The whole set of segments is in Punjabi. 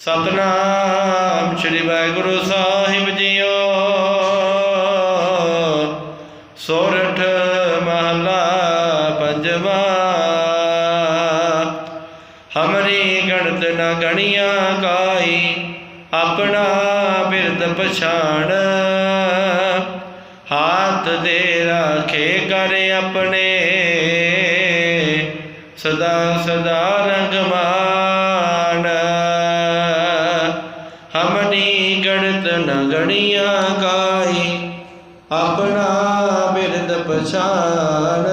ਸਤਨਾਮ ਸ੍ਰੀ ਵਾਹਿਗੁਰੂ ਸਾਹਿਬ ਜੀਓ। ਸੋਰਠ ਮਹਲਾ ਪੰਜਵਾ। ਹਮਰੀ ਗਣਤ ਨ ਗਣੀਆਂ ਕਾਈ, ਆਪਣਾ ਬਿਰਦ ਪਛਾਣ। ਹਾਥ ਦੇ ਰਾਖੇ ਕਰ ਆਪਣੇ। ਸਦਾ ਸਦਾ ਰੰਗਮਾਨ ਹਮਨੀ ਗਣਤ ਨ ਗਣੀਆਂ ਕਾਈ ਆਪਣਾ ਬਿਰਦ ਪਛਾਨ।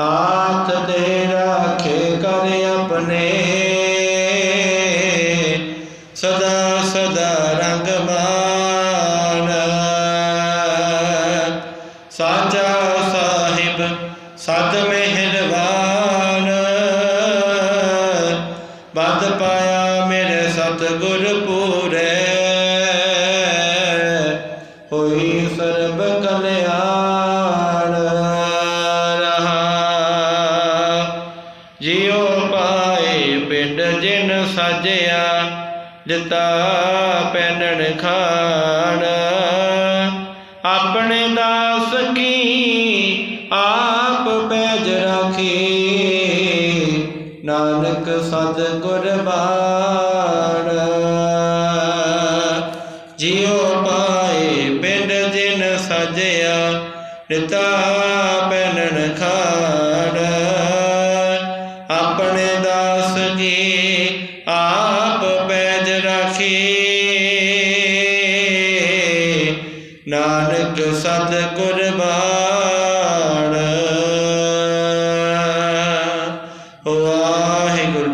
ਹਾਥ ਦੇ ਰਾਖੇ ਕਰ ਆਪਣੇ। ਸਦਾ ਸਦਾ ਰੰਗਮਾਨ ਸਾਚਾ ਸਾਹਿਬ, ਸਤ ਮਿਹਰਬਾਨ। ਪਾਇਆ ਮੇਰੇ ਸਤਿਗੁਰ ਪੂਰੇ। ਹੋਈ ਸਰਬ ਕਲਿਆਣ ਰਹਾ। ਜਿਉ ਪਾਏ ਪਿੰਡ ਜਿਨ ਸਾਜਿਆ, ਦਿੱਤਾ ਪੈਨਣ ਖਾਣ। ਨਾਨਕ ਸਤ ਕੁਰਬਾਨ ਜਿਉ ਪਾਏ ਪਿੰਡ ਜਿਨ ਸਜਿਆ, ਨਿਤਾ ਪੈਨਣ ਖਾਣ। ਆਪਣੇ ਦਾਸ ਜੀ ਆਪ ਪੈਜ ਰਾਖੀ। ਨਾਨਕ ਸਤ ਕੁਰਬਾਨ